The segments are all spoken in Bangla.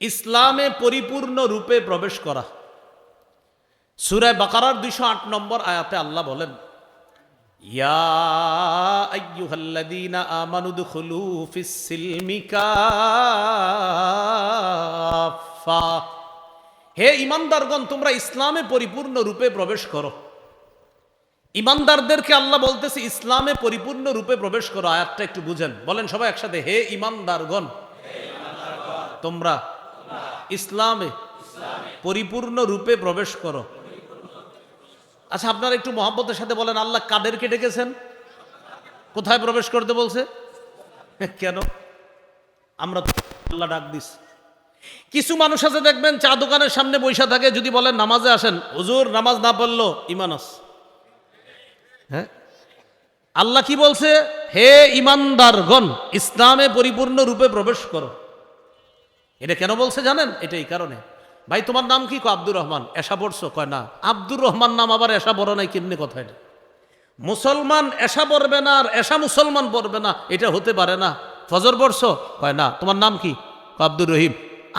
ইসলামে পরিপূর্ণ রূপে প্রবেশ করা। সুরায় বাকারার দুইশো আট নম্বর আয়াতে আল্লাহ বলেন হে ইমানদারগণ, তোমরা ইসলামে পরিপূর্ণ রূপে প্রবেশ করো। ইমানদারদেরকে আল্লাহ বলতেছে, ইসলামে পরিপূর্ণ রূপে প্রবেশ করো। আয়াতটা একটু বুঝেন। বলেন সবাই একসাথে, হে ইমানদারগণ, তোমরা ইসলামে পরিপূর্ণ রূপে প্রবেশ করো। আচ্ছা আপনারা একটু মহাব্বতের সাথে বলেন, আল্লাহ কাদেরকে ডেকেছেন? কোথায় প্রবেশ করতে বলছে? কেন? আমরা আল্লাহ ডাক দিস। কিছু মানুষ আছে, দেখবেন, চা দোকানের সামনে বৈশা থাকে, যদি বলেন নামাজে আসেন, হুজুর, নামাজ না পড়ল ইমানস হ্যাঁ? আল্লাহ কি বলছে? হে ইমানদারগণ ইসলামে পরিপূর্ণ রূপে প্রবেশ করো। এটা কেন বলছে জানেন? এটা এই কারণে। ভাই, তোমার নাম কি? আব্দুর রহমান। এসা পড়ছো? কয়, না। আব্দুর রহমান নাম আবার এসা বড় নাই, কেমনি কথা এটা? মুসলমান এসা পড়বে না আর এসা মুসলমান পড়বে না, এটা হতে পারে না। ফজর পড়ছো? কয়, না। তোমার নাম কি? আব্দুর রহিম।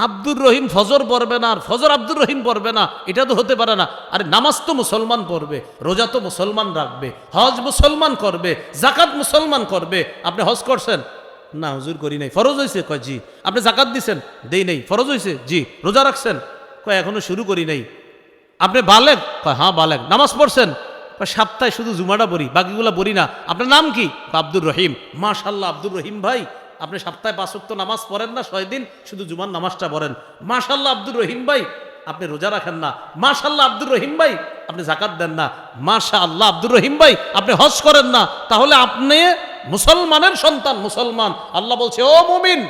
আব্দুর রহিম ফজর পড়বে না আর ফজর আব্দুর রহিম পড়বে না, এটা তো হতে পারে না। আরে, নামাজ তো মুসলমান পড়বে, রোজা তো মুসলমান রাখবে, হজ মুসলমান করবে জাকাত মুসলমান করবে। আপনি হজ করছেন? না, হুজুর করি নাই। ফরজ হয়েছে কয়, জি। আপনি জাকাত দিছেন? দেই নাই। ফরজ হয়েছে জি। রোজা রাখছেন? কয়, এখনও শুরু করি নাই। আপনি বালেক কয় হ্যাঁ বালেক নামাজ পড়ছেন? কয়, সপ্তাহে শুধু জুমাটা পড়ি, বাকিগুলো পড়ি না। আপনার নাম কি? আব্দুর রহিম। মাশাল্লাহ আব্দুর রহিম ভাই, আপনি সপ্তাহে পাঁচক্ত নামাজ পড়েন না, ছয় দিন শুধু জুমার নামাজটা পড়েন। মাশাল্লাহ আব্দুর রহিম ভাই, আপনি রোজা রাখেন না। মাশাল্লাহ আব্দুর রহিম ভাই, আপনি জাকাত দেন না। মাশা আল্লাহ আব্দুর রহিম ভাই, আপনি হজ করেন না। তাহলে আপনি মুসলমানের সন্তান, মুসলমান। আল্লাহ বলছে, ও মুমিন,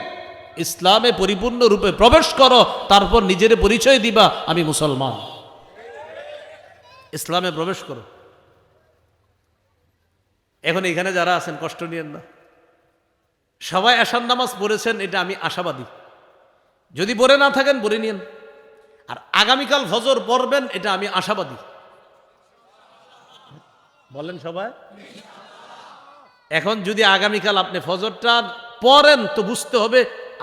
ইসলামে পরিপূর্ণ রূপে প্রবেশ করো, তারপর নিজের পরিচয় দিবা, আমি মুসলমান। ইসলামে প্রবেশ করো। এখন এখানে যারা আছেন, কষ্ট নিয়েন না। সবাই আশার নামাজ পড়েছেন, এটা আমি আশাবাদী। যদি পড়ে না থাকেন, পড়ে নিন আর আগামীকাল ফজর পড়বেন, এটা আমি আশাবাদী। বলেন সবাই। এখন যদি আগামীকাল আপনি ফজরটা পড়েন তো বুঝতে হবে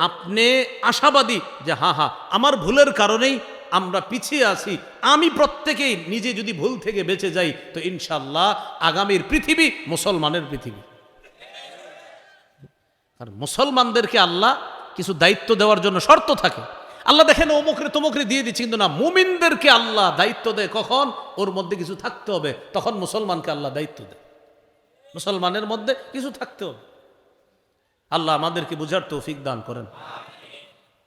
আপনি আশাবাদী যে হা হা, আমার ভুলের কারণেই আমরা পিছিয়ে আছি। আমি প্রত্যেকেই নিজে যদি ভুল থেকে বেঁচে যাই, তো ইনশাল্লাহ আগামীর পৃথিবী মুসলমানের পৃথিবী। আর মুসলমানদেরকে আল্লাহ কিছু দায়িত্ব দেওয়ার জন্য শর্ত থাকে। আল্লাহ দেখেন অমুকরে তমুকরে দিয়ে দিচ্ছি, কিন্তু না, মুমিনদেরকে আল্লাহ দায়িত্ব দেয় কখন? ওর মধ্যে কিছু থাকতে হবে, তখন মুসলমানকে আল্লাহ দায়িত্ব দেয়। মুসলমানের মধ্যে কিছু থাকতে হবে। আল্লাহ আমাদেরকে বুঝার তৌফিক দান করেন।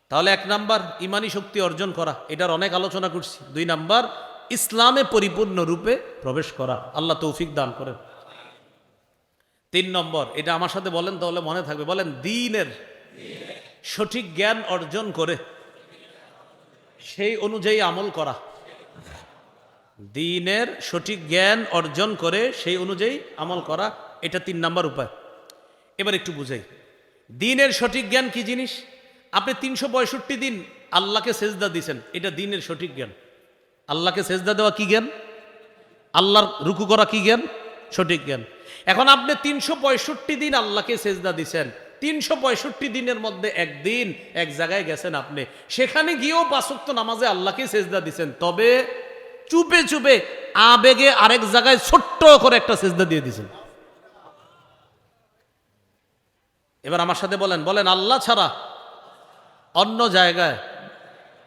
তাহলে এক নাম্বার, ইমানি শক্তি অর্জন করা। এটার অনেক আলোচনা করছি। দুই নাম্বার, ইসলামে পরিপূর্ণ রূপে প্রবেশ করা। আল্লাহ তৌফিক দান করেন। তিন নম্বর, এটা আমার সাথে বলেন তাহলে মনে থাকবে। বলেন, দিনের সঠিক জ্ঞান অর্জন করে, সেই অনুযায়ী আমল করা। দিনের সঠিক জ্ঞান অর্জন করে সেই অনুযায়ী আমল করা, এটা তিন নাম্বার উপায়। এবার একটু বুঝাই। দিনের সঠিক জ্ঞান কি জিনিস? আপনি তিনশো পঁয়ষট্টি দিন আল্লাহকে সেজদা দিছেন, এটা দিনের সঠিক জ্ঞান। আল্লাহকে সেজদা দেওয়া কি জ্ঞান? আল্লাহর রুকু করা কি জ্ঞান? সঠিক জ্ঞান। এখন আপনি তিনশো পঁয়ষট্টি দিন আল্লাহকে সেজদা দিছেন, তিনশো পঁয়ষট্টি দিনের মধ্যে একদিন এক জায়গায় গেছেন আপনি, সেখানে গিয়েও পাঁচক্ত নামাজে আল্লাহকে সেজদা দিছেন, তবে চুপে চুপে আবেগে আরেক জায়গায় ছোট্ট করে একটা সেজদা দিয়ে দিছেন এবার আমার সাথে বলেন বলেন, আল্লাহ ছাড়া অন্য জায়গায়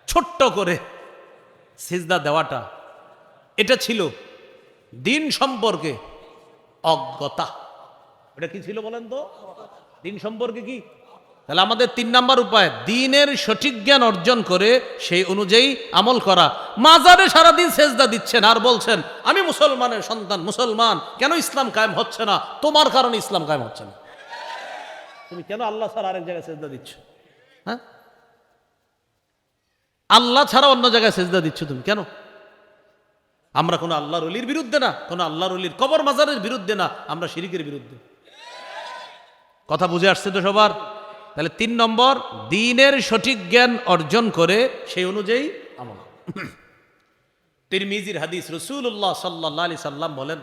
ছোট্ট করে সিজদা দেওয়াটা, এটা ছিল দিন সম্পর্কে অজ্ঞতা। এটা কি ছিল বলেন তো? দিন সম্পর্কে কি? তাহলে আমাদের তিন নাম্বার উপায়, দিনের সঠিক জ্ঞান অর্জন করে সেই অনুযায়ী আমল করা। মাজারে সারাদিন সেজদা দিচ্ছেন আর বলছেন, আমি মুসলমানের সন্তান, মুসলমান, কেন ইসলাম কায়েম হচ্ছে না? তোমার কারণে ইসলাম কায়েম হচ্ছে না। তুমি কেন আল্লাহ ছাড়া আরেক জায়গায় সেজদা দিচ্ছ? হ্যাঁ? আল্লাহ ছাড়া অন্য জায়গায় সেজদা দিচ্ছ তুমি কেন? আমরা কোনো আল্লাহর অলির বিরুদ্ধে না, কোনো আল্লাহর অলির কবর মাজারের বিরুদ্ধে না, আমরা শিরিকের বিরুদ্ধে। কথা বুঝে আসছে তো সবার? তাহলে তিন নম্বর, দিনের সঠিক জ্ঞান অর্জন করে সেই অনুযায়ী আমল। তিরমিজির হাদিস রসুল্লাহ সাল্লাহ আলি সাল্লাম বলেন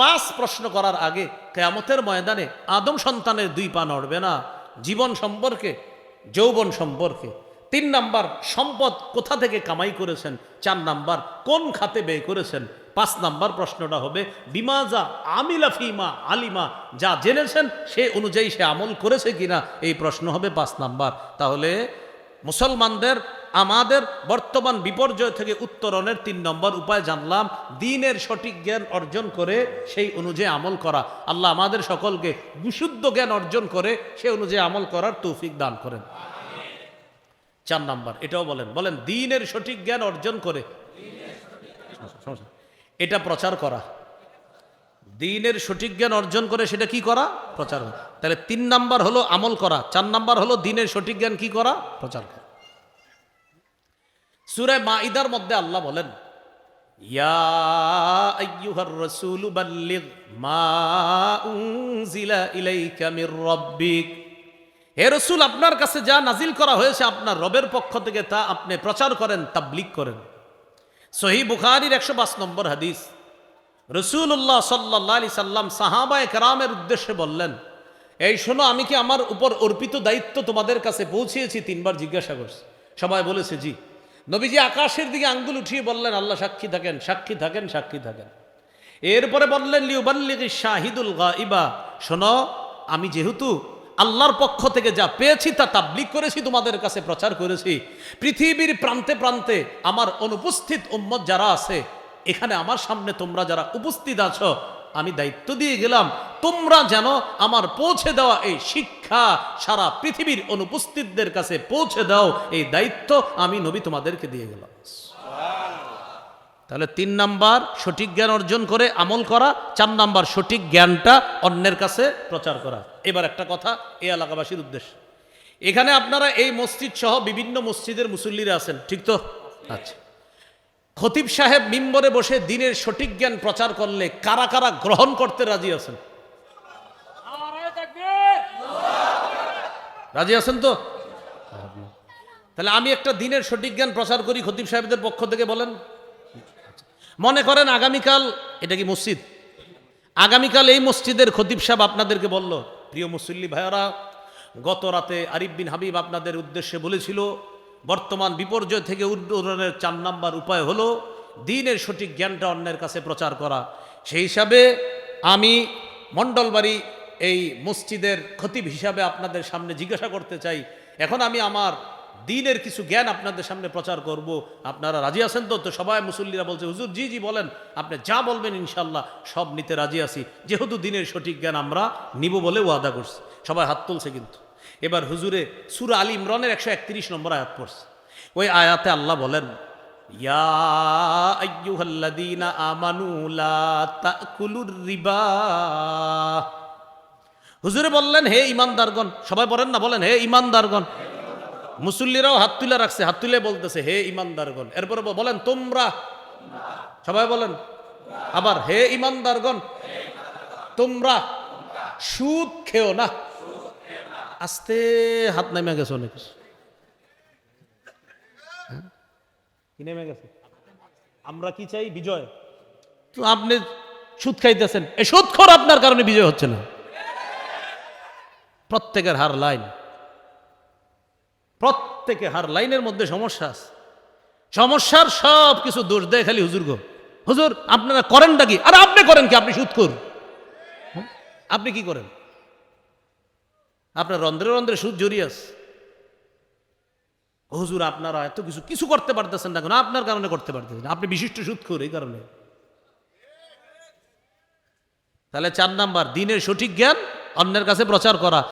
পাঁচ প্রশ্ন করার আগে কেয়ামতের ময়দানে আদম সন্তানের দুই পা নড়বে না, জীবন সম্পর্কে, যৌবন সম্পর্কে। তিন নাম্বার, সম্পদ কোথা থেকে কামাই করেছেন? চার নাম্বার, কোন খাতে ব্যয় করেছেন? পাঁচ নাম্বার প্রশ্নটা হবে, বিমাজা আমিলা ফিমা আলিমা? যা জেনেছেন, সে অনুযায়ী সে আমল করেছে কিনা, এই প্রশ্ন হবে পাঁচ নাম্বার। তাহলে মুসলমানদের, আমাদের বর্তমান বিপর্যয় থেকে উত্তরণের তিন নম্বর উপায় জানলাম, দিনের সঠিক জ্ঞান অর্জন করে সেই অনুযায়ী আমল করা। আল্লাহ আমাদের সকলকে বিশুদ্ধ জ্ঞান অর্জন করে সেই অনুযায়ী আমল করার তৌফিক দান করেন। চার নাম্বার, এটাও বলেন বলেন, দিনের সঠিক জ্ঞান অর্জন করে। সমস্যা। এটা প্রচার করা। দিনের সঠিক জ্ঞান অর্জন করে সেটা কি করা? প্রচার করা। তাহলে তিন নাম্বার হলো আমল করা, চার নাম্বার হলো দিনের সঠিক জ্ঞান কি করা? প্রচার করা। সুরায় মাইদার মধ্যে আল্লাহ বলেন মা হে রসুল, আপনার কাছে যা নাজিল করা হয়েছে আপনার রবের পক্ষ থেকে তা আপনি প্রচার করেন তাবলিক করেন। সহি বুখারির একশো পাঁচ নম্বর হাদিস। রসুল্লাহ সাল্লাহ আলি সাল্লাম সাহাবায় কারামের উদ্দেশ্যে বললেন, এই শোনো, আমি কি আমার উপর অর্পিত দায়িত্ব তোমাদের কাছে পৌঁছিয়েছি? তিনবার জিজ্ঞাসা করছি। সবাই বলেছে, জি। নবীজি আকাশের দিকে আঙ্গুল উঠিয়ে বললেন, আল্লাহ সাক্ষী থাকেন সাক্ষী থাকেন সাক্ষী থাকেন। এরপরে বললেন লিউবাল্লিগি শাহিদুল গাইবা শোনো, আমি যেহেতু আল্লাহর পক্ষ থেকে যা পেয়েছি তা তাবলিক করেছি, তোমাদের কাছে প্রচার করেছি। পৃথিবীর প্রান্তে প্রান্তে আমার অনুপস্থিত উম্মত যারা আছে, এখানে আমার সামনে তোমরা যারা উপস্থিত আছো, আমি দায়িত্ব দিয়ে গেলাম, তোমরা যেন আমার পৌঁছে দেওয়া এই শিক্ষা সারা পৃথিবীর অনুপস্থিতদের কাছে পৌঁছে দাও, এই দায়িত্ব আমি নবী তোমাদেরকে দিয়ে গেলাম। তাহলে তিন নাম্বার সঠিক জ্ঞান অর্জন করে আমল করা, চার নাম্বার সঠিক জ্ঞানটা অন্যের কাছে প্রচার করা। এবার একটা কথা এই এলাকাবাসীর উদ্দেশ্য। এখানে আপনারা এই মসজিদ সহ বিভিন্ন মসজিদের মুসল্লিরা আছেন, ঠিক তো? আচ্ছা। খতিব সাহেব মিম্বরে বসে দিনের সঠিক জ্ঞান প্রচার করলে কারা কারা গ্রহণ করতে রাজি আছেন? রাজি আছেন তো? তাহলে আমি একটা দিনের সঠিক জ্ঞান প্রচার করি, খতিব সাহেবদের পক্ষ থেকে বলেন। মনে করেন আগামীকাল, এটা কি মসজিদ? আগামীকাল এই মসজিদের খতিব সাহেব আপনাদেরকে বলল, প্রিয় মুসল্লি ভাইয়ারা, গত রাতে আরিফ বিন হাবিব আপনাদের উদ্দেশ্যে বলেছিল, বর্তমান বিপর্যয় থেকে উদ্বোধনের চার নাম্বার উপায় হলো দিনের সঠিক জ্ঞানটা অন্যের কাছে প্রচার করা। সেই হিসাবে আমি মণ্ডলবাড়ি এই মসজিদের খতিব হিসাবে আপনাদের সামনে জিজ্ঞাসা করতে চাই। এখন আমি আমার দিনের কিছু জ্ঞান আপনাদের সামনে প্রচার করব। আপনারা রাজি আছেন তো? তো সবাই মুসল্লিরা বলছে, হুজুর, জি জি, বলেন। আপনি যা বলবেন ইনশাল্লাহ সব নিতে রাজি আছি। যেহেতু দিনের সঠিক জ্ঞান আমরা নিব বলে ওয়াদা করছি। সবাই হাত তুলছে কিন্তু। এবার হুজুরে সুরা আলী ইমরানের একশো একত্রিশ নম্বর আয়াত পড়ছে। ওই আয়াতে আল্লাহ বলেন হুজুরে বললেন, হে ইমানদারগণ। সবাই বলেন না, বলেন, হে ইমানদারগণ। মুসল্লিরাও হাত তুলে রাখছে, হাত তুলে বলতেছে, হে ইমানদারগণ। এরপরে বলেন, তোমরা সবাই বলেন, আবার, হে ইমানদারগণ। তোমরা সুদ খেও না। আস্তে হাত নেমে গেছে অনেক হ্যাঁ? কি নেমে গেছে? আমরা কি চাই? বিজয়। তো আপনি সুদ খাইতেছেন। এই সুদ খোর আপনার কারণে বিজয় হচ্ছে না। প্রত্যেকের হার লাইন। প্রত্যেকে হার লাইনের মধ্যে সমস্যা আছে। সমস্যার সব কিছু দোষ দেয় খালি হুজুর গো। হুজুর, আপনারা করেনটা কি? আর আপনি করেন কি? আপনি সুদ কর আপনি কি করেন? আপনার রন্ধ্রে রন্ধ্রে সুদ জড়িয়ে আছে। হুজুর, আপনারা এত কিছু কিছু করতে পারতেছেন না কেন? আপনার কারণে করতে পারতেছেন। আপনি বিশিষ্ট সুদ কর এই কারণে। তাহলে চার নাম্বার, দিনের সঠিক জ্ঞান, অন্যের কাছে প্রচার করা।